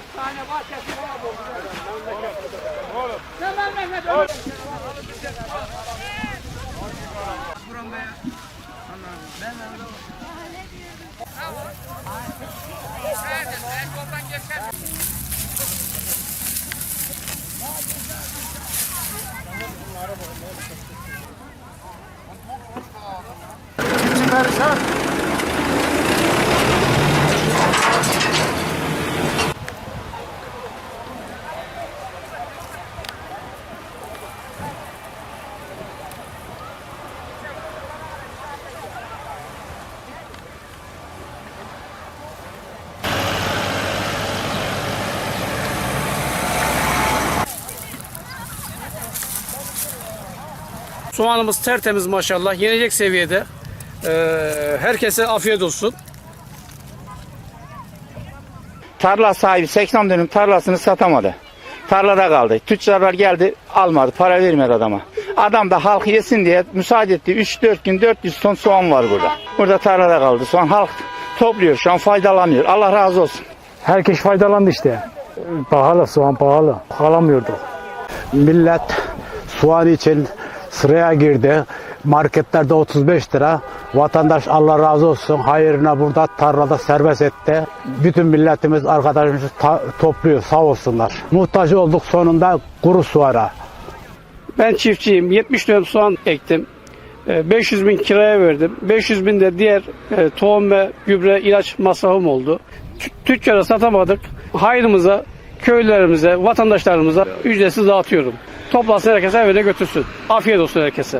Efsane bahçesi var bu. Oğlum. Ne memleket oğlum? Buram be. Anladım. Ben anladım. Bravo. Hadi, ben koldan geçer. Bunlara bakalım. Geçin Berişan. Soğanımız tertemiz maşallah. Yenecek seviyede. Ee, herkese afiyet olsun. Tarla sahibi 80 dönüm tarlasını satamadı. Tarlada kaldı. Tüccarlar geldi almadı. Para vermiyor adama. Adam da halk yesin diye müsaade etti. 3-4 gün 400 ton soğan var burada. Burada tarlada kaldı. Soğan halk topluyor. Şu an faydalanıyor. Allah razı olsun. Herkes faydalandı işte. Pahalı, soğan pahalı. Alamıyordu. Millet soğan için sıraya girdi. Marketlerde 35 lira. Vatandaş Allah razı olsun hayırına burada tarlada serbest etti. Bütün milletimiz arkadaşımız topluyor sağ olsunlar. Muhtaç olduk sonunda kuru soğana. Ben çiftçiyim. 70 dönüm soğan ektim. Ee, 500 bin kiraya verdim. 500 bin de diğer e, tohum ve gübre ilaç masrafım oldu. Tü- Tüccara satamadık. Hayrımıza, köylerimize, vatandaşlarımıza ücretsiz dağıtıyorum. Toplasın herkese evine götürsün. Afiyet olsun herkese.